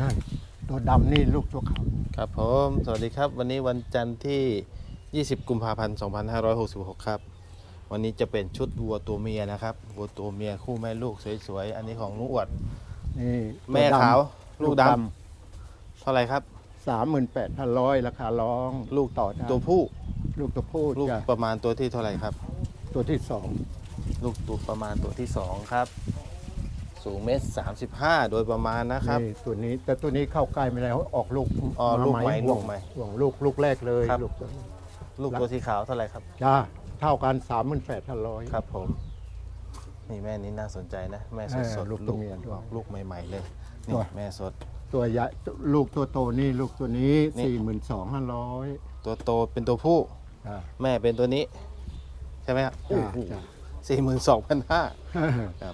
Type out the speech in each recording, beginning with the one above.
นั่นตัวดำนี่ลูกตัวขาวครับผม สวัสดีครับ วันนี้วันจันทร์ที่ 20 กุมภาพันธ์ 2566 ครับ วันนี้จะเป็นชุดวัวตัวเมียนะครับวัวตัวเมียคู่แม่ลูกสวยๆ อันนี้ของลุงอวด นี่แม่ขาว ลูกดเท่าไหร่ครับ สามหมื่นแปดพันร้อยราคาร้องลูกต่อได้ตัวผู้ ลูกตัวผู้ลูกจะประมาณตัวที่เท่าไหร่ครับ ตัวที่สองลูกตัวประมาณตัวที่2ครับ สูงเมตรสามสิบห้าโดยประมาณนะครับ นี่ตัวนี้แต่ตัวนี้เข้าใกล้ไม่ได้ออกลูกอ๋อลูกใหม่ห่วงลูกใหม่ห่วงลูกลูกแรกเลยครับ ลูกตัวนี้ลูกตัวสีขาวเท่าไหร่ครับ จ้าเท่ากันสามหมื่นแปดพันร้อยครับผม นี่แม่นี้น่าสนใจนะ แม่สดสดเออลูกตัวเมียด้วยลูกใหม่ ๆ เลยตันี่วแม่สด ตัวใหญ่ลูกตัวโตนี่ลูกตัวนี้ นี่สี่หมื่นสองพันร้อยตัวโตเป็นตัวผู้จ้าแม่เป็นตัวนี้ ใช่ไหมครับจ้าจ้า สี่หมื่นสองพันห้า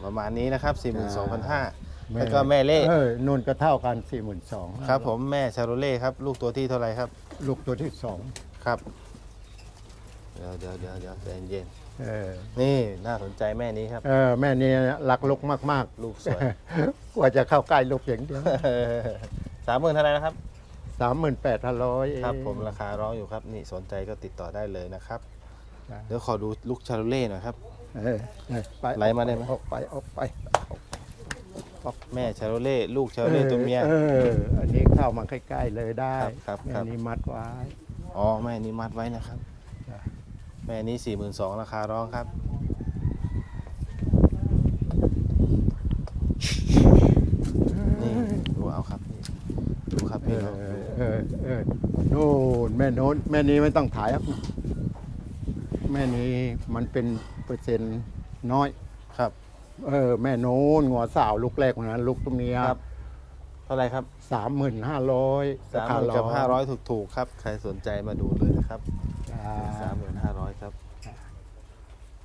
ประมาณนี้นะครับสี่หมื่นสองพันห้าแล้วก็แม่เล่เออนุ่นก็เท่ากันสี่หมื่นสองครับ ผมแม่ชาโรเล่ครับ ลูกตัวที่เท่าไหร่ครับ ลูกตัวที่สองครับเดี๋ยวเดี๋ยวเดี๋ยวเดี๋ยวใจเย็นเออๆนี่น่าสนใจแม่นี้ครับเออแม่นี่รักลูกมากลูกสวยๆกว่าจะเข้าใกล้ลูกอย่างเดียวสามหมื่นเท่าไหร่นะครับสามหมื่นแปดพันร้อยครับ ผมราคาร้องอยู่ครับ นี่สนใจก็ติดต่อได้เลยนะครับจ้ะเดี๋ยวขอดูลูกชาโรเล่หน่อยครับ เออเออไปไล่มาได้ไหม ออกไปออกไปแม่ชาโรเล่ลูกชาโรเล่ตัวเมียเอออันนี้เข้ามาใกล้ๆเลยได้ครับครับ อันนี้มัดไว้ อ๋อแม่นี้มัดไว้นะครับ จ้ะ แม่นี้สี่หมื่นสองราคาร้องครับ นี่ดูเอาครับพี่ดูครับเอพี่อน้องดูเออเออโน่นแม่โน้นแม่นี้ไม่ต้องถ่ายครับ แม่นี้มันเป็นเปอร์เซ็นต์น้อยครับ เออแม่โน้นงัวสาวลูกแรกของนั้นลูกตัวเมียครับ เท่าไหรครับสามหมื่นห้าร้อยสามหมื่นกับห้าร้อยถูกๆครับ ใครสนใจมาดูเลยนะครับสามหมื่นห้าร้อยครับ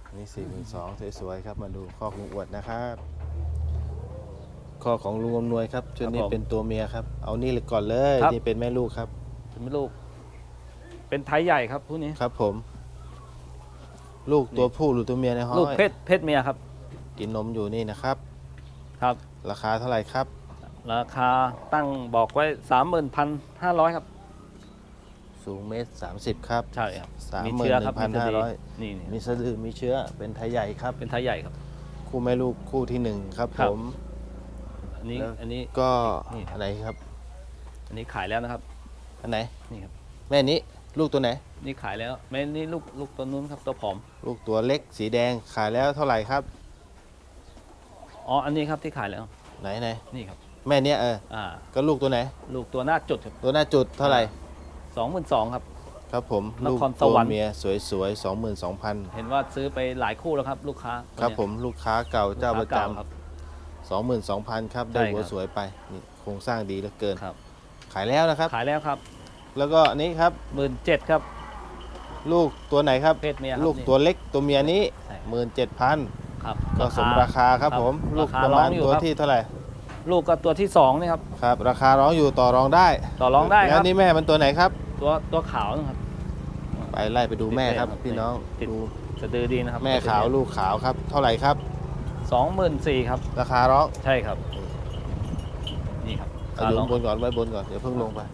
อันนี้สี่หมื่นสองสวยๆครับ มาดูข้อของอวดนะครับข้อของลุงอำนวยครับชุดนี้ครับผมเป็นตัวเมียครับ เอานี่เลยก่อนเลยครับ นี่เป็นแม่ลูกครับ เป็นลูก เป็นไทยใหญ่ครับผู้นี้ ครับผม ลูกตัวผู้หรือตัวเมียในห้อยลูกเพศเพศเมียครับ กินนมอยู่นี่นะครับ ครับ ราคาเท่าไหร่ครับ ราคาตั้งบอกไว้สามหมื่นพันห้าร้อยครับ สูงเมตรสามสิบครับ ใช่ครับสามมีหมื่นเชื้อหครันึ่บงพันมีห้าสดีร้อยนี่นี่มีสะดือมีเชื้อเป็นไทยใหญ่ครับ เป็นไทยใหญ่ครับ คู่แม่ลูกคู่ที่หนึ่งครับครัผบมอันนี้แล้วอันนี้ก็นี่อันไหนครับ อันนี้ขายแล้วนะครับ อันไหน นี่ครับ แม่นี้ ลูกตัวไหน นี่ขายแล้วแม่นี่ลูกลูกตัวนู้นครับตัวผอมลูกตัวเล็กสีแดงขายแล้วเท่าไหร่ครับ อ๋ออันนี้ครับที่ขายแล้วไหนไหนนี่ครับแม่เนี้ยเอออ่าก็ลูกตัวไหน ลูกตัวหน้าจุดครับตัวหน้าจุดเท่าไหร่สองหมื่นสองครับ ครับผมนลูกครสตัววรรค์ เมียสวยๆสองหมื่นสองพันเห็นว่าซื้อไปหลายคู่แล้วครับ ลูกค้าครับนผเนี้ยมลูกค้าเก่าเจ้าประลูกค้จครับำสองหมื่นสองพันครับได้ใช่หัวครับ สวยไปนี่โครงสร้างดีเหลือเกิน ครับ ขายแล้วนะครับ ขายแล้วครับ แล้วก็อันนี้ครับ หมื่นเจ็ดครับ ลูกตัวไหนครับเพศเมียครับลูกนี่ตัวเล็กตัวเมียนี้ใช่ หมื่นเจ็ดพันครับก็สมราคาครับผม ลูกราคาประร้มาอณงอยู่ตัวครับที่เท่าไหร่ลูกก็ตัวที่สองนี่ครับ ครับ ราคาร้องอยู่ต่อรองได้ต่อรองได้คแล้รัวบ นี่แม่มันตัวไหนครับ ตัวตัวขาวนะครับ ไปไล่ไปดูแม่ครับ ติดแม่ครับพี่น้องติด ดูสะดือดีนะครับแม่ขาวลูกขาวครับ เท่าไหร่ครับ สองหมื่นสี่ครับ ราคาร้องใช่ครับ นี่ครับเอาอยู่บนก่อนไว้บนก่อนเดี๋ยวเพิ่งลงไปะ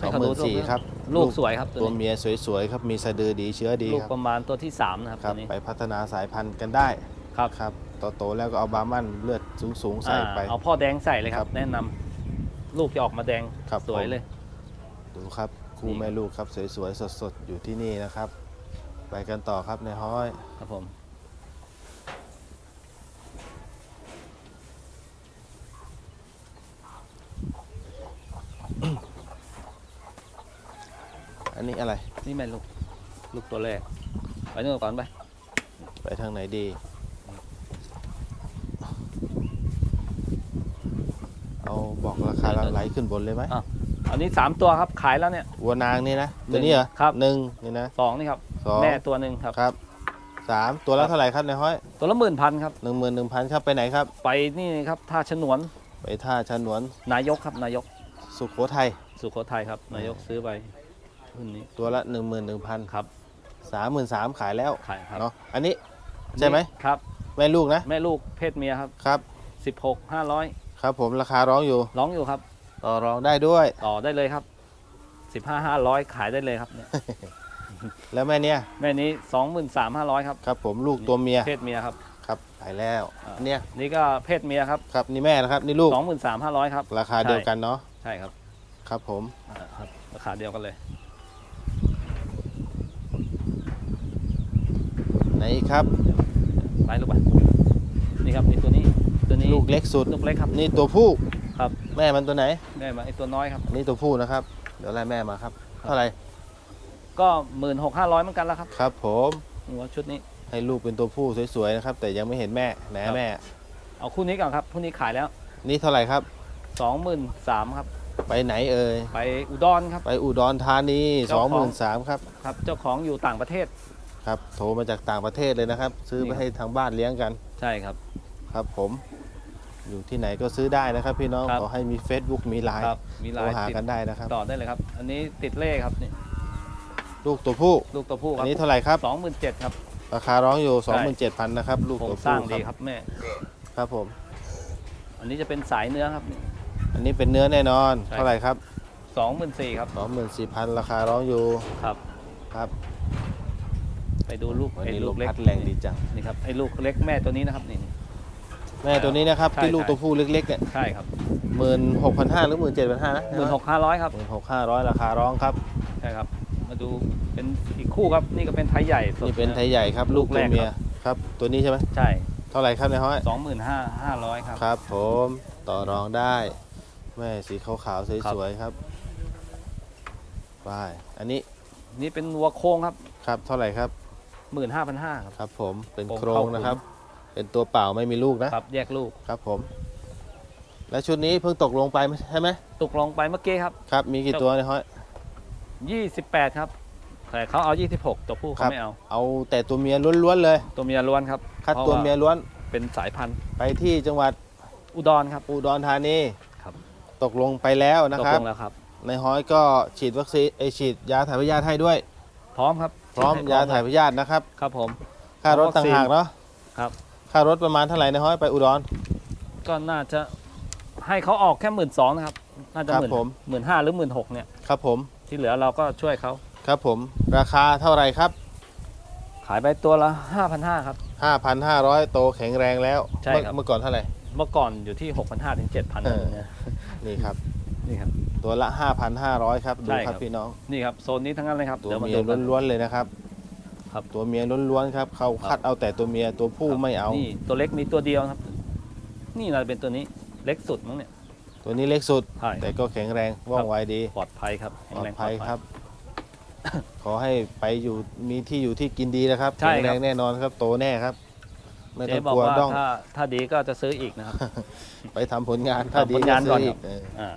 สให้องเขาหดูมื่นสี่ตัวครับลูกสวยครับตัตัววนี้เมียสวยๆครับมีสะดือดีเชื้อดีลูกครับประมาณตัวที่สามนะครับครัตับวนี้ไปพัฒนาสายพันธุ์กันได้ครับครับโตๆแล้วก็เอาบาร์มันเลือดสูงๆใส่ไป อ่าเอาพ่อแดงใส่เลยคครัรับบแนะนำลูกจะออกมาแดงครับสวยผม เลย ดูครับคู่นี่ แม่ลูกครับสวยๆสดๆอยู่ที่นี่นะครับ ไปกันต่อครับในห้อย ครับผมอั นนี้อะไร นี่แม่ลูก ลูกตัวแรก ไปนู่นก่อนไป ไปทางไหนดี เอาบอกราคาลังไหลขึ้นบนเลยไหมอะ อันนี้สามตัวครับขายแล้วเนี่ย วัวนางนี่นะ ตัวนี้เหรอครับ หนึ่งนี่นะสองนี่ครับ สองแม่ตัวหนึ่งครับ ครับสามตัวละเท่าไหร่ครับในห้อย ตัวละหมื่นพันครับหนึ่งหมื่นหนึ่งพันครับไปไหนครับ ไปนี่ครับท่าฉนวน ไปท่าชะนวน นายกครับนายก สุโขทัย สุโขทัยครับ นายกซื้อไป รุ่นนี้ตัวละหนึ่งหมื่นหนึ่งพันครับสามหมื่นสามขายแล้วขายครับเนาะอันนี้ใช่ไหมครับ แม่ลูกนะ แม่ลูกเพศเมียครับครับ 16 500 ครับผมราคาร้องอยู่ ร้องอยู่ครับ ต่อรองได้ด้วย ต่อได้เลยครับสิบห้าห้าร้อยขายได้เลยครับเนี่ยแล้วแม่เนี่ยแม่นี้สองหมื่นสามห้าร้อยครับครับผมลูกตัวเมียเพศเมียครับครับไปแล้วอ่าอันเนี้ยนี่ก็เพศเมียครับครับนี่แม่นะครับนี่ลูกสองหมื่นสามห้าร้อยครับราคาเดียวกันเนาะใช่ครับครับผมอ่าครับราคาเดียวกันเลย ไหนอีกครับไปลูกไปนี่ครับนี่ตัวนี้ตัวนี้ลูกเล็กสุดลูกเล็กครับนี่ตัวผู้ครับ แม่มันตัวไหนแม่มาไอตัวน้อยครับอันนี้ตัวผู้นะครับ เดี๋ยวไล่แม่มาครับเท่าไหร่ก็หมื่นหกห้าร้อยเหมือนกันแล้วครับครับ ผมหัวชุดนี้ให้ลูกเป็นตัวผู้สวยๆนะครับ แต่ยังไม่เห็นแม่ไหนครับแม่ เอาคู่นี้ก่อนครับคู่นี้ขายแล้ว นี่เท่าไหร่ครับสองหมื่นสามครับไปไหนเอ่ย ไปอุดรครับ ไปอุดรธานีเจ้าของ23,000ครับ ครับ เจ้าของอยู่ต่างประเทศ ครับโทรมาจากต่างประเทศเลยนะครับ ซื้อนี่ไปครับให้ทางบ้านเลี้ยงกัน ใช่ครับ ครับผม อยู่ที่ไหนก็ซื้อได้นะครับ พี่น้องครับขอให้มี Facebook มีไลน์ครับมีโทลารยหาติดกันได้นะครับ ต่อได้เลยครับ อันนี้ติดเลขครับนี่ลูกตัวผู้ ลูกตัวผู้คอัรันบนี้เท่าไหร่ครับ สองหมื่นเจ็ดครับ ราคาร้องอยู่ ใช่ 27,000นะครับ ลูกโครตัวงสผู้ร้างคดีรับครับแม่ ครับผม อันนี้จะเป็นสายเนื้อครับนี่อันนี้เป็นเนื้อแน่นอน ใช่ เท่าไหร่ครับ สองหมื่นสี่ครับ 24,000 ราคาร้องอยู่ครับ ครับ ไปดูลูกวันไอ้นี้ลูลูกกเล็กพัดแรงดีจัง นี่ครับไอ้ลูกเล็กแม่ตัวนี้นะครับนี่ แม่ตัวนี้นะครับใช่ที่ลูกใช่ ตัวผู้เล็กๆเนี่ยใช่ครับหมื่นหกพันห้าหรือหมื่นเจ็ดพันห้านะหมื่นหกห้าร้อยครับหมื่นหกห้าร้อยราคาร้องครับใช่ครับ มาดูเป็นอีกคู่ครับนี่ก็เป็นไทยใหญ่สดนี่เป็นไทยะใหญ่ครับ ลูลูกกตัแรวกเมียครับ ตัวนี้ใช่ไหมใช่เท่าไหร่ครับในห้อยสองหมื่นห้าห้าร้อยครับ ครับ ผมต่อรองได้ แม่สีขาวๆสวยๆครับไปอันนี้นี่เป็นวัวโค้งครับครับเท่าไหร่ครับ หมื่นห้าพันห้าครับ ครับผมเป็นโครงโครงเข้านะครับ เป็นตัวเปล่าไม่มีลูกนะครับ แยกลูกครับผม และชุดนี้เพิ่งตกลงไปใช่ไหมตกลงไปเมื่อกี้ครับครับ มีกี่ตัวในห้อยยี่สิบแปดครับแต่เขาเอายี่สิบหกตัวผู้คเขารับไม่เอา เอาแต่ตัวเมียล้วนๆเลย ตัวเมียล้วนครับคัดพราะตัวเมียล้วนเป็นสายพันธุ์ไปที่จังหวัดอุดรครับอุดรธานีครับตกลงไปแล้วนะตกครัลบงแล้วครับในห้อยก็ฉีดวัคซีนเอยฉีดยาถ่ายพยาธิให้ด้วย พร้อมครับ พร้อมให้ยาถ่ายพยาธินะครับครับผม ค่ารถวัคซีต่างนหากเนาะครับ ค่ารถประมาณเท่าไหร่ในห้อยไปอุดรก็น่าจะให้เขาออกแค่หมื่นสองนะครับ น่าจะครับหมื่นผมหมื่นห้าหรือหมื่นหกเนี่ยครับผมที่เหลือเราก็ช่วยเขาครับผม ราคาเท่าไหร่ครับ ขายไปตัวละห้าพันห้าครับ5,500โตแข็งแรงแล้วใช่เมื่อครับเมื่อก่อนเท่าไหร่เมื่อก่อนอยู่ที่หกพันห้าถึงเจ็ดพันเออเนี่ยนี่ครับนี่ครับ ตัวละ 5,500 ครับ ดูใช่คครัรับ บพี่น้อง นี่ครับโซนนี้ทั้งนั้นเลยครับตัวดี๋าาเมียดูกัน ล้วนๆเลยนะครับ ครับ ตัวเมียล้วนๆครับ เขาคัดเอาแต่ตัวเมียตัวผู้ไม่เอา นี่ตัวเล็กมีตัวเดียวครับ นี่น่าจะเป็นตัวนี้เล็กสุดมั้งเนี่ย ตัวนี้เล็กสุด ใช่ แต่ก็แข็งแรงว่องไวดีปลอดภัยครับปลอดแข็งแงภัยครับ ขอให้ไปอยู่มีที่อยู่ที่กินดีนะครับใช่แข็งคแรรับงแน่นอนครับ โตแน่ครับ ไม่เจ๊ต้องบอกกลัวว่าต้องถ้าถ้าดีก็จะซื้ออีกนะครับ ไปทำผลงานถ้าทำดีผลงานซื้ก่อนอีครักบเอออ่า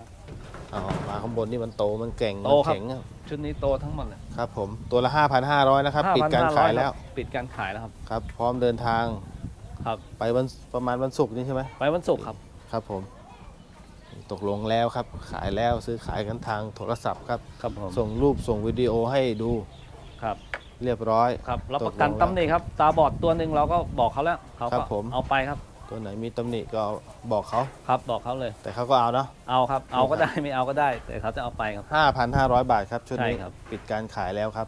เอามาข้างบนนี่มันโตมันเก่งโตมันครับ แข็งครับชุดนี้โตทั้งหมดเลยครับผมตัวละ 5,500นะครับปิดการ5,500ขายแล้วครับปิดการขายแล้วครับ ครับ พร้อมเดินทางครับ ไปวันประมาณวันศุกร์นี่ใช่ไหมไปวันศุกร์ครับ ครับผม ตกลงแล้วครับ ขายแล้วซื้อขายกันทางโทรศัพท์ครับ ครับผมส่งรูปส่งวิดีโอให้ดูครับเรียบร้อย ครับรับประกันตกลงแล้วตำหนิครับ ตาบอดตัวหนึ่งเราก็บอกเขาแล้วเขาครัก็บผม เอาไปครับ ตัวไหนมีตำหนิก็บอกเขา ครับบอกเขาเลย แต่เขาก็เอาเนาะ เอาครับ เอาครัก็บได้ไม่เอาก็ได้ แต่เขาจะเอาไปครับ 5,500 บาทครับ ชุดนี้ใช่ครับปิดการขายแล้วครับ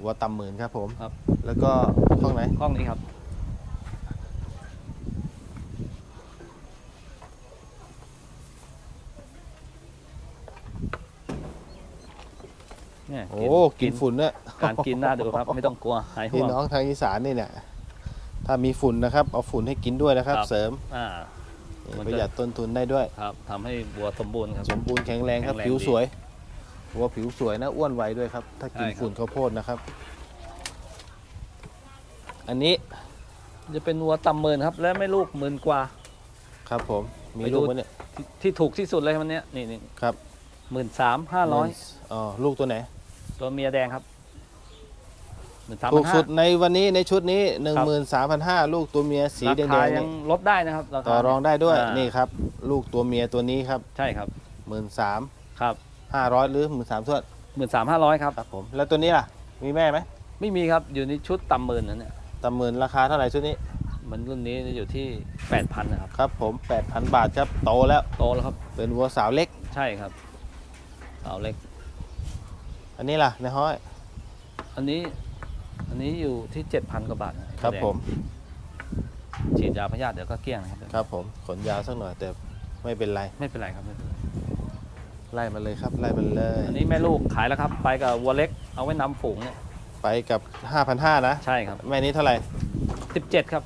หัวต่ำหมื่นครับผมครับ แล้วก็ห้องไหนห้องนี้ครับ เนี่ยโอ้กินฝุ่นเนี่ยการกินน่าดูครับ ไม่ต้องกลัวหายห่พี่วงน้องทางอีสานนี่เนี่ย ถ้ามีฝุ่นนะครับเอาฝุ่นให้กินด้วยนะครับ ครับ เสริมอ่านี่มันประจะหยัดต้นทุนได้ด้วย ครับทำให้วัวสมบูรณ์ครับ สมบูรณ์แข็งแรงครับแข็งแรงผิวดีสวยหัวผิวสวยนะอ้วนไวด้วยครับ ถ้ากินใช่ครับ ฝุ่นข้าวโพดนะครับ อันนี้จะเป็นวัวต่ำหมื่นครับ และไม่ลูกหมื่นกว่า ครับผมมีไปดู ลูกไหมเนี่ยที่ที่ถูกที่สุดเลยวันเนี้ยนี่นี่ครับหมื่นสามห้าร้อยอ๋อลูกตัวไหนตัวเมียแดงครับ หมื่นสามถูพักนห้าสุดในวันนี้ในชุดนี้ 13,500 ลูกตัวเมียสีราแดงคาๆยันี่งลดได้นะครับาคา ต่อรองได้ด้วยอ่านี่ครับ ลูกตัวเมียตัวนี้ครับ ใช่ครับ13,500 ครับหรือ 13,000ทวดหมื่นสามห้าร้อยครับ ครับผม แล้วตัวนี้ล่ะ มีแม่ไหมไม่มีครับอยู่ในชุดต่ำหมื่นนะเนี่ยตำหมื่นราคาเท่าไหร่ชุดนี้ มันรุ่นนี้จะอยู่ที่แปดพันนะครับครับผม 8,000 บาทครับ โตแล้ว โตแล้วครับเป็นวัวสาวเล็ก ใช่ครับเสาเล็ก อันนี้ล่ะในห้อย อันนี้ อันนี้อยู่ที่เจ็ดพันกว่าบาทนะครับแดงผม ฉีดยาพยาธิเดี๋ยวก็เกลี้ยงนะครับครับผมขนยาวสักหน่อยแต่ไม่เป็นไร ไม่เป็นไรครับไม่เป็นไรไล่มาเลยครับไล่มาเลยอันนี้แม่ลูกขายแล้วครับ ไปกับวัวเล็กเอาไว้นำฝูงเนี่ยไปกับ 5,500นะใช่ครับแม่นี้เท่าไหร่สิบเจ็ดครับ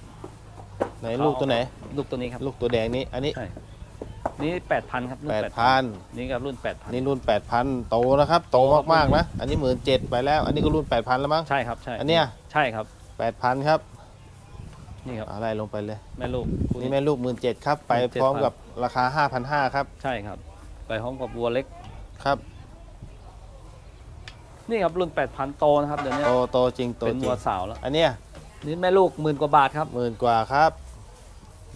ไหนลูกตัวไหน ลูกตัวนี้ครับ ลูกตัวแดงนี้อันนี้ใช่ครับ นี่แปดพันครับรุ่น8,000นี่กับรุ่นแปดพันนี่รุ่น8,000โตนะครับ โตมากๆนะ อันนี้หมื่นเจ็ดไปแล้ว อันนี้ก็รุ่น8,000แล้วมั้ง ใช่ครับ ใช่ อันเนี้ย ใช่ครับ8,000ครับ นี่ครับอะไรลงไปเลย แม่ลูกคู่นี่แม่ลูกหมื่นเจ็ดครับ ไปพร้อมกับราคา5,500ครับ ใช่ครับ ไปพร้อมกับวัวเล็ก ครับ นี่ครับรุ่น8,000โตนะครับเดี๋ยวนี้ โตโตจริงโตเป็นจริวังวสาวแล้ว อันเนี้ย นี่แม่ลูกหมื่นกว่าบาทครับหมื่นกว่าครับ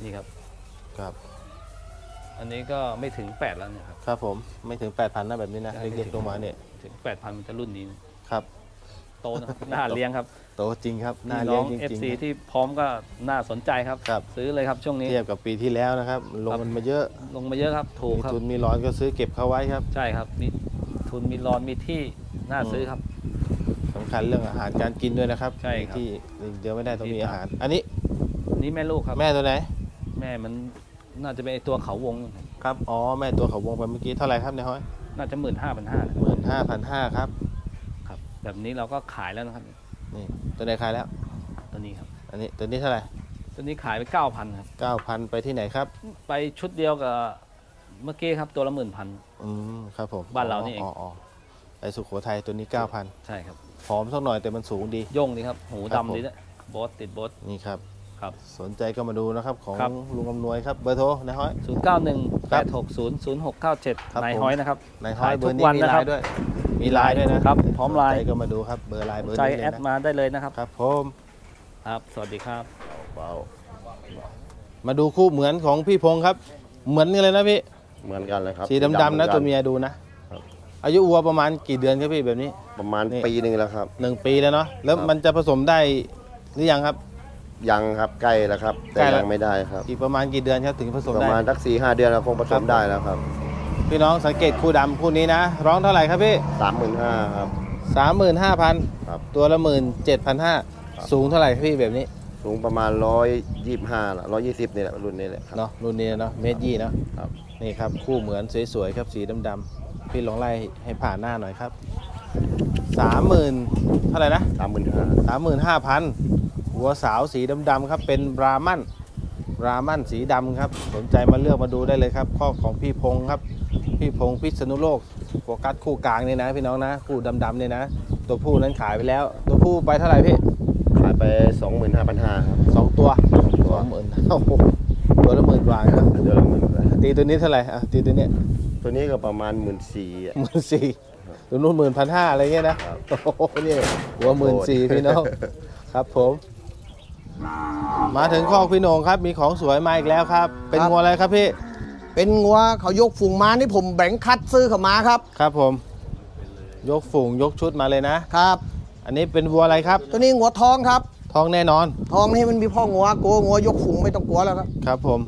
นี่ครับ ครับ อันนี้ก็ไม่ถึง 8 แล้วเนี่ยครับ ครับผมไม่ถึง 8,000นะแบบนี้นะใช่เล็กๆลงมาเนี่ยถึง 8,000มันจะรุ่นนี้นะ ครับ โตนะครับ น่าเลี้ยงครับโตจริงครับน่าพี่เลี้น้ยองงจริง FC ๆที่พร้อมก็น่าสนใจครับ ครับ ซื้อเลยครับช่วงนี้ เทียบกับปีที่แล้วนะครับ ลงครับมันมาเยอะลงมาเยอะครับ ถูกมีครับ ทุนมีร้อนก็ซื้อเก็บเข้าไว้ครับใช่ครับ มีทุนมีรอนมีที่น่าซื้อครับ สำคัญเรื่องอาหารการกินด้วยนะครับใช่ครับที่เดียวไม่ได้ต้องมีที่อาหาร อันนี้นี่แม่ลูกครับ แม่ตัวไหน แม่มัน น่าจะเป็นไอ้ตัวเขาวง ครับ อ๋อ แม่ตัวเขาวงไปเมื่อกี้เท่าไหร่ครับในห้อยน่าจะหมื่นห้าพันห้าหมื่นห้าพันห้าครับ ครับ แบบนี้เราก็ขายแล้วนะครับ นี่ตัวไหนขายแล้ว ตัวนี้ครับ อันนี้ตัวนี้เท่าไหร่ ตัวนี้ขายไปเก้าพันครับเก้าพันไปที่ไหนครับ ไปชุดเดียวกับเมื่อกี้ครับตัวละหมื่นพัน อืม ครับผม บ้านเรานี่เอง อ๋ออ๋อไปสุโขทัยตัวนี้เก้าพันใช่ครับ ผอมสักหน่อยแต่มันสูงดีโย่งดีครับ หูครับผมดำดีนะโบสติดโบสนี่ครับ ครับ สนใจก็มาดูนะครับ ของครับ ลุงอำนวยครับเบอร์โทรในห้อยศูนย์เก้าหนึ่งคแปรับดหกศูนย์ศูนย์หกเก้าเจ็ดครับนายผมห้อยนะครับในห้อยขายเบทุอร์กนี้วันมีนะไลครับน์ด้วย มีไลน์ด้วยนะครับพร้อมไลน์สนใจก็มาดูครับเบอร์ไลน์เบอร์ใจนี้แอเลยดนะมาได้เลยนะครับ ครับผมครับ สวัสดีครับ เบามาดูคู่เหมือนของพี่พงษ์ครับ เหมือนกันเลยนะพี่ เหมือนกันเลยครับสีดำๆนะหอกั ตัวเมียดูนะอายุวัวประมาณกี่เดือนครับพี่แบบนี้ ประมาณนี่ ปีหนึ่งแล้วครับ หนึ่งปีแล้วเนาะแล้วครับ มันจะผสมได้หรือยังครับ ยังครับใกล้แล้วครับ แต่ใกล้แล้ว ยังไม่ได้ครับ อีกประมาณกี่เดือนครับถึงผสมประได้ มาณสักสี่ห้าเดือนเราคงผสครัมบได้แล้วครับพี่น้องสังเกตคู่ดำคู่นี้นะ ร้องเท่าไหร่ครับพี่ สามหมื่นห้าครับสามหมื่นห้าพันครับ ตัวละหมื่นเจ็ดพันห้าครับสูงเท่าไหร่ครับพี่แบบนี้ สูงประมาณร้อยยี่ห้าร้อยยี่สิบนี่แหละรุ่นนี้แหละครับ เนาะรุ่นนี้เนาะเมตรยี่เนาะครับ นี่ครับ คู่เหมือนสวยๆครับสีดำๆพี่ลองไล่ให้ผ่านหน้าหน่อยครับสามหมื่นเท่าไหร่นะ สามหมื่นห้าสาม หมื่นห้าพันวัวสาวสีดำๆครับ เป็นบรามันบรามันสีดำครับ สนใจมาเลือกมาดูได้เลยครับข้อของพี่พงษ์ครับ พี่พงษ์พิษณุโลกโฟกัสคู่กลางนี่นะ พี่น้องนะ คู่ดำๆนี่นะ ตัวผู้นั้นขายไปแล้ว ตัวผู้ไปเท่าไหร่พี่ขายไปสองหมื่นห้าพันห้าครับสองตัวตัวสองหมื่นโอ้โหตัวละหมื่นกว่าครับเดือนละหมื่นกว่าตีตัวนี้เท่าไหร่อะตีตัวเนี้ยตัวนี้ก็ประมาณหมื่นสี่หมื่นสี่ตัวนู้นหมื่นพันห้าอะไรเงี้ยนะครับโอ้โหนี่หัวหมื่นสี่พี่น้องครับผม มาถึงข้อกพี่โหนงครับ มีของสวยมาอีกแล้วครับ เป็นครับ งัวอะไรครับพี่ เป็นงัวเขายกฝูงมานี่ผมแบ่งคัดซื้อเขามาครับครับผม ยกฝูงยกชุดมาเลยนะ ครับ อันนี้เป็นวัวอะไรครับ ตัวนี้งัวทองครับ ทองแน่นอน ทองนี่มันมีพ่องัวโกงัวยกฝูงไม่ต้องกลัวแล้วครับ ครับผม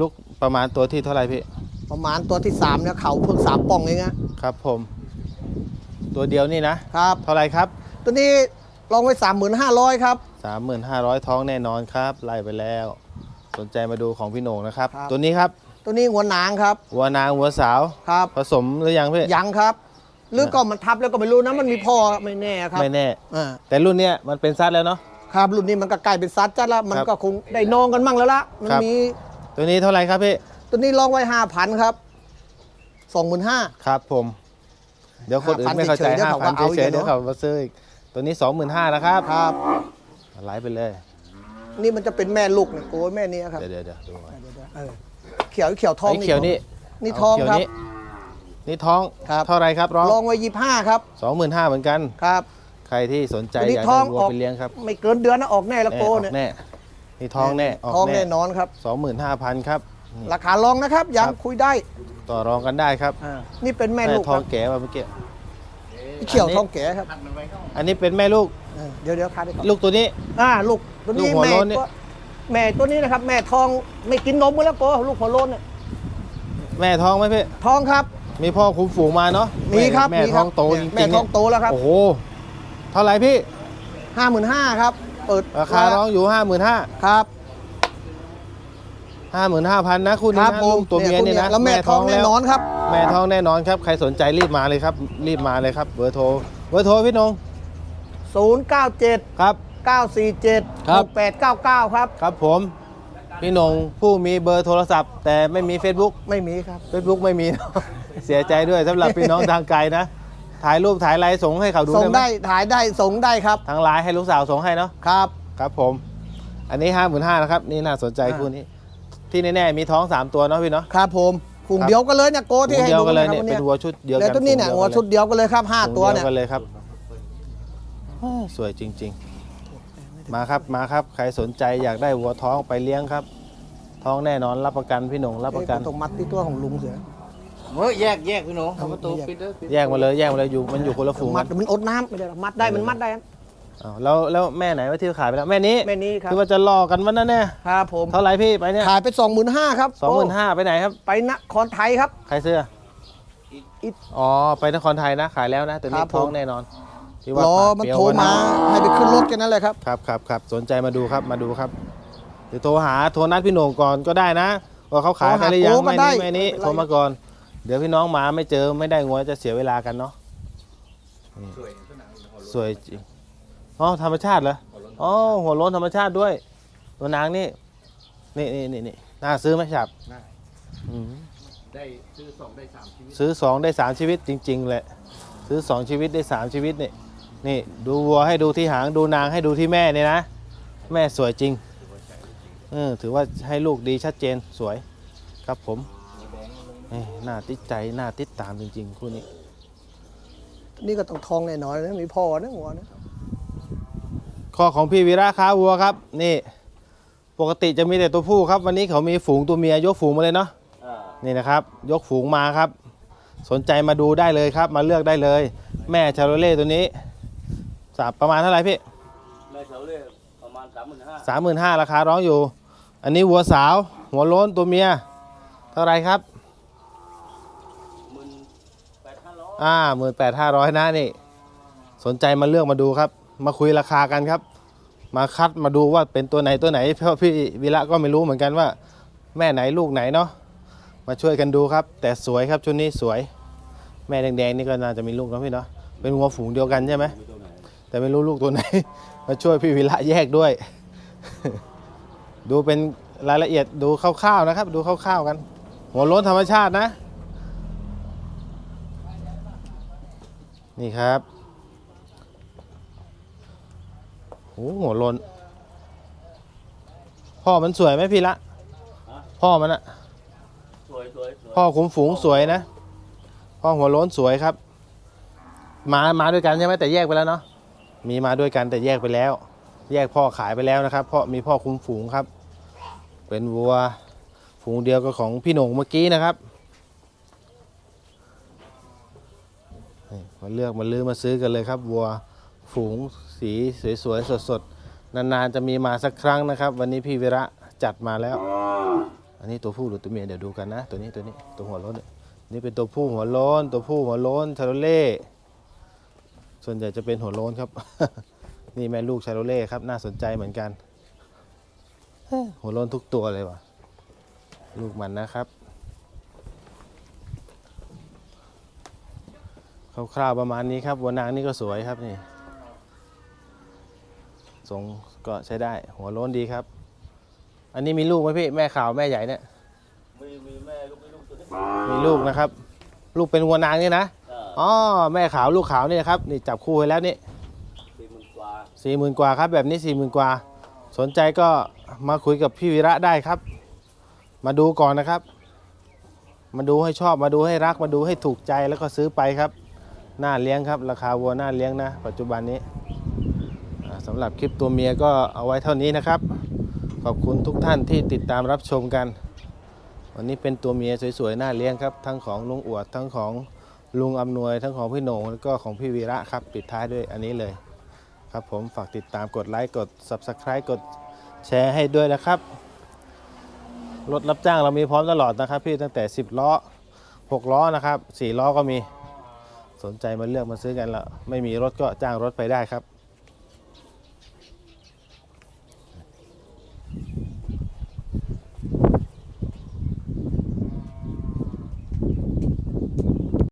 ลูกประมาณตัวที่เท่าไหร่พี่ ประมาณตัวที่สามเนี่ยเขาเพิ่งสามป่องเองนะครับผม ตัวเดียวนี่นะ ครับ เท่าไหร่ครับ ตัวนี้ ลองไว้สามหมื่นห้าร้อยครับ 3,500 ท้องแน่นอนครับ ไล่ไปแล้ว สนใจมาดูของพี่โหนงนะครับ ตัวนี้ครับตัวนี้งัวหนางครับ วัวนางวัวสาว ครับ ผสมหรือยังพี่ยังครับ หรือก็มันทับแล้วก็ไม่รู้นะ มันมีพ่อไม่แน่ครับไม่แน่ อ่าแต่รุ่นเนี้ยมันเป็นซัดแล้วเนาะ ครับรุ่นนี้มันก็ใกล้เป็นซัดจัดแล้วมันครับก็คงได้นองกันมั่งแล้วละมันครับ มีตัวนี้เท่าไหร่ครับพี่ ตัวนี้ลองไว้ห้าพันครับสองหมื่นห้าครับผม เดี๋ยวคนอื่นไม่เข้าใจ5,000ห้าพันเฉยๆเฉยๆเดี๋เดี๋ยยววเขา เขาก็เอาอีกมาซื้ออีก ตัวนี้ 25,000นะครับครับไล่ไปเลย นี่มันจะเป็นแม่ลูกเนี่ยโอ้ยแม่นี้ครับเดี๋ยวเดี๋ยวเดี๋ยวดูก่อนเออเขียวเขียวทองไอ้เขียวนี่นี่เาทองเขียวครับ นี่นี่ท้องครับ เท่าไหรครับร้องลองไว้ยี่ห้าครับ25,000เหมือนกัน ครับ ใครที่สนใจตัวนี้อยากทอได้งวัวออกไปเลี้ยงครับไม่เกินเดือนนะออกแน่ละโกแน่อเนี่ยอกแน่นี่ท้องแน่ออกทองแน่แน่นอนครับ25,000ครับนี่ ราคาลองนะครับยังครับ คุยได้ต่อรองกันได้ครับ อ่านี่เป็นแม่ลูกท้คอรังบแก่มาเมื่อกี้ เขียวอันนี้ทองแก่ครับ อันนี้เป็นแม่ลูก เออเดี๋ยวเดี๋ยวคาได้ก่อนลูกตัวนี้ อ่าลูกตัวนี้ลูกหัวแม่โล้นเนี่ย ตัวแม่ตัวนี้นะครับ แม่ทองไม่กินนมกันแล้วโกลูกหัวโล้นเนี่ยแม่ท้องไหมพี่ท้องครับ มีพ่อคุ้มฝูงมาเนาะมีครับแม่มีคท้รัองโตจริงๆแม่ท้องโตแล้วครับโอ้โห เท่าไหร่พี่ ห้าหมื่นห้าครับ เปิดราคาร้องอยู่ห้าหมื่นห้าครับห้าหมื่นห้าพันนะคู่คนี้รับนะผลูมกตัวเมียเนี่ยนะแล้วแม่ท้องแน่นอนครับ แม่ท้องแน่นอนครับ ใครสนใจรีบมาเลยครับ รีบมาเลยครับ เบอร์โทร เบอร์โทรพี่นง 097 ครับ 947ครับ6899 ครับ ครับผม พี่นงผู้มีเบอร์โทรศัพท์ แต่ไม่มี Facebook ไม่มีครับ Facebook ไม่มีเสียใจด้วยสำหรับพี่น้องทางไกลนะ ถ่ายรูปถ่ายไลน์ส่งให้เขาดูส่งได้ไหมได้ถ่ายได้ส่งได้ครับทางไลน์ให้ลูกสาวส่งให้เนาะ ครับ ครับผม อันนี้ห้าหมื่นห้านะครับ นี่น่าสนใจอ่า คู่นี้ ที่แน่ๆมีท้อง3ตัวเนาะพี่เนาะ ครับผมฝูงครับ เดียวกันเลยเนี่ยโกที่ฝูงให้เดียวดูกันเลยะครับเนี่ย เป็นวัวชุดเดียวกัแล้วนตัวนี้เนี่ยหัวชุดเดียวกันเลยครับห้าฝูงตัวเดีเนี่ยยวกันเลยครับโอ้ สวยจริง ๆ มาครับมาครับ ใครสนใจอยากได้วัวท้องไปเลี้ยงครับ ท้องแน่นอนรับประกันพี่หนงรับประกันตรงมัดที่ตัวของลุงเสือเฮ้ยแยกแยกพี่หนูเอาประตูปิดเด้อปิดแยกมาเลยแยกมาเลยอยู่มันอยู่คนละฝูงมักัดนมันอดน้ำไม่ได้หรอกมัดได้มันมัดได้อ้าวแล้วแล้วแม่ไหนว่าที่ขายไปแล้วแม่นี้แม่นี้ครับที่ว่าจะล่อกันวันนั้นแน่ครับผมเท่าไหร่พี่ไปเนี่ยขายไปสองหมื่นห้าครับสองหมื่นห้าไปไหนครับ ไปนครไทยครับใครซื้ออิดอ๋อไปนครไทยนะขายแล้วนะตัวนี้ครับผมท้องแน่นอน ที่ว่ารอปากมันเปรี้ยวโทรวันมานั้นให้ไปขึ้นรถกันนั่นแหละครับ ครับครับครับสนใจมาดูครับมาดูครับเดี๋ยวโทรหาโทรนัดพี่โหน่งก่อนก็ได้นะว่าเขาขายไปหรือยังโทรหาโก้ก็ไม่ได้นี้ไม่นี้ไม่เป็นไรโทรมาก่อน เดี๋ยวพี่น้องมาไม่เจอไม่ได้งวจะเสียเวลากันเนาะนี่สวยจริงอ๋อธรรมชาติเหรออ๋อหัวโล้นธรรมชาติด้วย ตัวนางนี่นี่นี่นี่นี่น่าซื้อไหมครับอืมได้ซื้อสองได้สามชีวิตซื้อสองได้สามชีวิตจริง ๆ แหละ ซื้อสองชีวิตได้สามชีวิตนี่ นี่ดูวัวให้ดูที่หางดูนางให้ดูที่แม่เนี่ยนะ แม่สวยจริงเออถือว่าให้ลูกดีชัดเจนสวยครับผมเอ้ยน่าติดใจน่าติดตามจริง ๆ คู่นี้ นี่ก็ต้องทองแน่นอนนะมีพ่อนะหัวนะข้อของพี่วีระค้าวัวครับ นี่ ปกติจะมีแต่ตัวผู้ครับ วันนี้เขามีฝูงตัวเมียยกฝูงมาเลยเนาะนี่นะครับ ยกฝูงมาครับ สนใจมาดูได้เลยครับ มาเลือกได้เลย แม่ชาโรเล่ตัวนี้ สามประมาณเท่าไหร่พี่แม่เสาเลยประมาณสามหมื่นห้าสามหมื่นห้าราคาร้องอยู่ อันนี้วัวสาว หัวโล้นตัวเมีย เท่าไหรครับหมื่นแปดห้าร้อยอ่าหมื่นแปดห้าร้อยนะนี่ สนใจมาเลือกมาดูครับ มาคุยราคากันครับ มาคัดมาดูว่าเป็นตัวไหนตัวไหนเพราะพี่วิระก็ไม่รู้เหมือนกันว่า แม่ไหนลูกไหนเนาะมาช่วยกันดูครับ แต่สวยครับชุดนี้สวย แม่แดงๆนี่ก็น่าจะมีลูกแล้วพี่เนาะเป็นวัวฝูงเดียวกันใช่ไหม แต่ไม่รู้ลูกตัวไหน มาช่วยพี่วิระแยกด้วย ดูเป็นรายละเอียดดูคร่าวๆนะครับ ดูคร่าวๆกัน หัวโล้นธรรมชาตินะ นี่ครับโอ้โหหัวโลนพ่อมันสวยไหมพี่ละ พ่อมันอะสวยสวยสวยพ่อขุมฝูงสวยนะ พ่อหัวโล้นสวยครับ มา มาด้วยกันใช่ไหมแต่แยกไปแล้วเนาะ มีมาด้วยกันแต่แยกไปแล้ว แยกพ่อขายไปแล้วนะครับ เพราะมีพ่อคุ้มฝูงครับ เป็นวัวฝูงเดียวกับของพี่หนงเมื่อกี้นะครับมาเลือกมาลื้อมาซื้อกันเลยครับ วัวฝูงสีสวยๆสดๆนานๆจะมีมาสักครั้งนะครับ วันนี้พี่วิระจัดมาแล้ว อันนี้ตัวผู้หรือตัวเมียเดี๋ยวดูกันนะ ตัวนี้ตัวนี้ตัวหัวโล้นนี่เป็นตัวผู้หัวโล้นตัวผู้หัวโล้นชาโรเล่ ส่วนใหญ่จะเป็นหัวโล้นครับ นี่แม่ลูกชาโรเล่ครับ น่าสนใจเหมือนกันเอ้ยหัวโล้นทุกตัวเลยว่ะ ลูกมันนะครับ คร่าวๆประมาณนี้ครับวัวนางนี่ก็สวยครับนี่ทรงก็ใช้ได้ หัวโล้นดีครับ อันนี้มีลูกไหมพี่แม่ขาวแม่ใหญ่เนี่ย มีมีแม่ลูกมีลูกตัวนี้มีลูกนะครับ ลูกเป็นวัวนางนี่นะ อ๋อแม่ขาวลูกขาวนี่นะครับนี่จับคู่ไว้แล้วนี่สี่หมื่นกว่าสี่หมื่นกว่าครับแบบนี้สี่หมื่นกว่า สนใจก็มาคุยกับพี่วีระได้ครับ มาดูก่อนนะครับ มาดูให้ชอบมาดูให้รักมาดูให้ถูกใจแล้วก็ซื้อไปครับน่าเลี้ยงครับ ราคาวัวน่าเลี้ยงนะ ปัจจุบันนี้อ่าสำหรับคลิปตัวเมียก็เอาไว้เท่านี้นะครับ ขอบคุณทุกท่านที่ติดตามรับชมกัน วันนี้เป็นตัวเมียสวยๆน่าเลี้ยงครับ ทั้งของลุงอวดทั้งของ ลุงอำนวยทั้งของพี่โหน่งแล้วก็ของพี่วีระครับปิดท้ายด้วยอันนี้เลย ครับผมฝากติดตามกดไลค์กด Subscribe กดแชร์ให้ด้วยนะครับรถรับจ้างเรามีพร้อมตลอดนะครับ พี่ตั้งแต่ 10 ล้อ 6 ล้อนะครับ 4 ล้อก็มีสนใจมาเลือกมาซื้อกันละไม่มีรถก็จ้างรถไปได้ครับ